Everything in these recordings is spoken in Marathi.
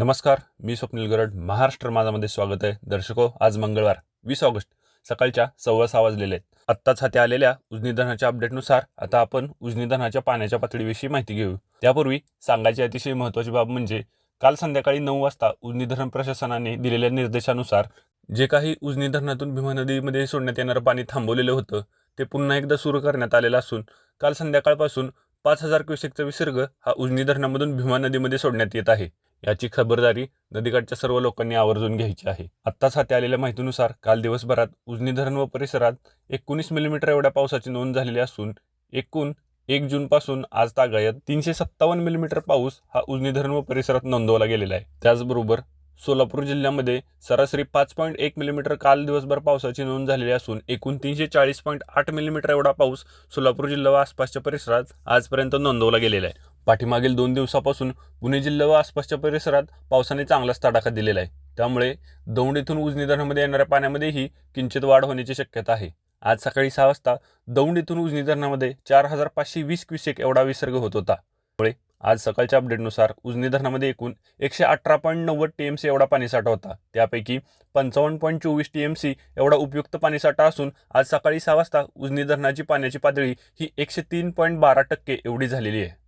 नमस्कार मी स्वप्नील गरड. महाराष्ट्र माझामध्ये स्वागत आहे. दर्शको आज मंगळवार वीस ऑगस्ट सकाळच्या सव्वा सहा वाजलेले आहेत. आत्ताच हाती आलेल्या उजनी धरणाच्या अपडेटनुसार आता आपण उजनी धरणाच्या पाण्याच्या पातळीविषयी माहिती घेऊ. त्यापूर्वी सांगायची अतिशय महत्त्वाची बाब म्हणजे काल संध्याकाळी नऊ वाजता उजनी धरण प्रशासनाने दिलेल्या निर्देशानुसार जे काही उजनी धरणातून भीमा नदीमध्ये सोडण्यात येणारं पाणी थांबवलेलं होतं ते पुन्हा एकदा सुरू करण्यात आलेलं असून काल संध्याकाळपासून पाच हजार क्युसेकचा विसर्ग हा उजनी धरणामधून भीमा नदीमध्ये सोडण्यात येत आहे. याची खबरदारी नदीकाठच्या सर्व लोकांनी आवर्जून घ्यायची आहे. आत्ताच हाती आलेल्या माहितीनुसार काल दिवसभरात उजनी धरण व परिसरात एकोणीस मिलीमीटर एवढ्या पावसाची नोंद झालेली असून एकूण एक जूनपासून आज तागायत तीनशे सत्तावन्न मिलीमीटर पाऊस हा उजनी धरण व परिसरात नोंदवला गेलेला आहे. त्याचबरोबर सोलापूर जिल्ह्यामध्ये सरासरी पाच पॉईंट एक मिलीमीटर काल दिवसभर पावसाची नोंद झालेली असून एकूण तीनशे चाळीस पॉईंट आठ मिलीमीटर एवढा पाऊस सोलापूर जिल्हा व आसपासच्या परिसरात आजपर्यंत नोंदवला गेलेला आहे. पाठीमागील दोन दिवसापासून पुणे जिल्हा व आसपासच्या परिसरात पावसाने चांगलाच तडाखा दिलेला आहे. त्यामुळे दौंड येथून उजनी धरणामध्ये येणाऱ्या पाण्यामध्येही किंचित वाढ होण्याची शक्यता आहे. आज सकाळी सहा वाजता दौंड येथून उजनी धरणामध्ये चार हजार पाचशे वीस क्युसेक एवढा विसर्ग होत होता. त्यामुळे आज सकाळच्या अपडेटनुसार उजनी धरणामध्ये एकूण एकशे अठरा पॉईंट नव्वद टी एम सी एवढा पाणीसाठा होता. त्यापैकी पंचावन्न पॉईंट चोवीस टी एम सी एवढा उपयुक्त पाणीसाठा असून आज सकाळी सहा वाजता उजनी धरणाची पाण्याची पातळी ही एकशे तीन पॉईंट बारा टक्के एवढी झालेली आहे.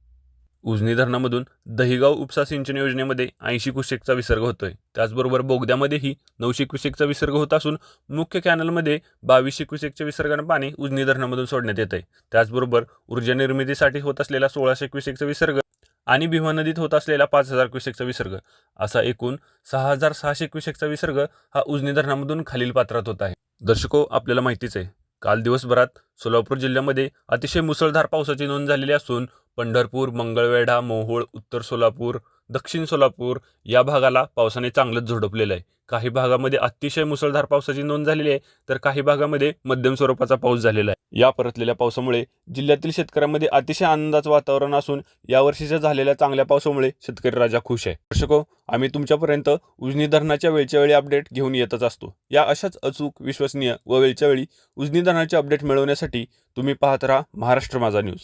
उजनी धरणामधून दहिगाव उपसा सिंचन योजनेमध्ये ऐंशी कुशेकचा विसर्ग होतोय. त्याचबरोबर बोगद्यामध्येही नऊशे क्युसेकचा विसर्ग होत असून मुख्य कॅनलमध्ये बावीसशे क्युसेकच्या विसर्गानं पाणी उजनी धरणामधून सोडण्यात येत आहे त्याचबरोबर ऊर्जा निर्मितीसाठी होत असलेला सोळाशे क्युसेकचा विसर्ग आणि भीमा नदीत होत असलेला पाच हजार क्युसेकचा विसर्ग. असा एकूण सहा हजार सहाशे क्युसेकचा विसर्ग हा उजनी धरणामधून खालील पात्रात होत आहे. दर्शको आपल्याला माहितीच आहे. काल दिवसभरात सोलापूर जिल्ह्यामध्ये अतिशय मुसळधार पावसाची नोंद झालेली असून पंढरपूर मंगळवेढा मोहोळ उत्तर सोलापूर दक्षिण सोलापूर या भागाला पावसाने चांगलंच झोडपलेलं आहे. काही भागामध्ये अतिशय मुसळधार पावसाची नोंद झालेली आहे तर काही भागामध्ये मध्यम स्वरूपाचा पाऊस झालेला आहे. या परतलेल्या पावसामुळे जिल्ह्यातील शेतकऱ्यांमध्ये अतिशय आनंदाचं वातावरण असून यावर्षीच्या झालेल्या चांगल्या पावसामुळे शेतकरी राजा खुश आहे. दर्शको आम्ही तुमच्यापर्यंत उजनी धरणाच्या वेळच्या वेळी अपडेट घेऊन येतच असतो. या अशाच अचूक विश्वसनीय व वेळच्या वेळी उजनी धरणाचे अपडेट मिळवण्यासाठी तुम्ही पाहत राहा महाराष्ट्र माझा न्यूज.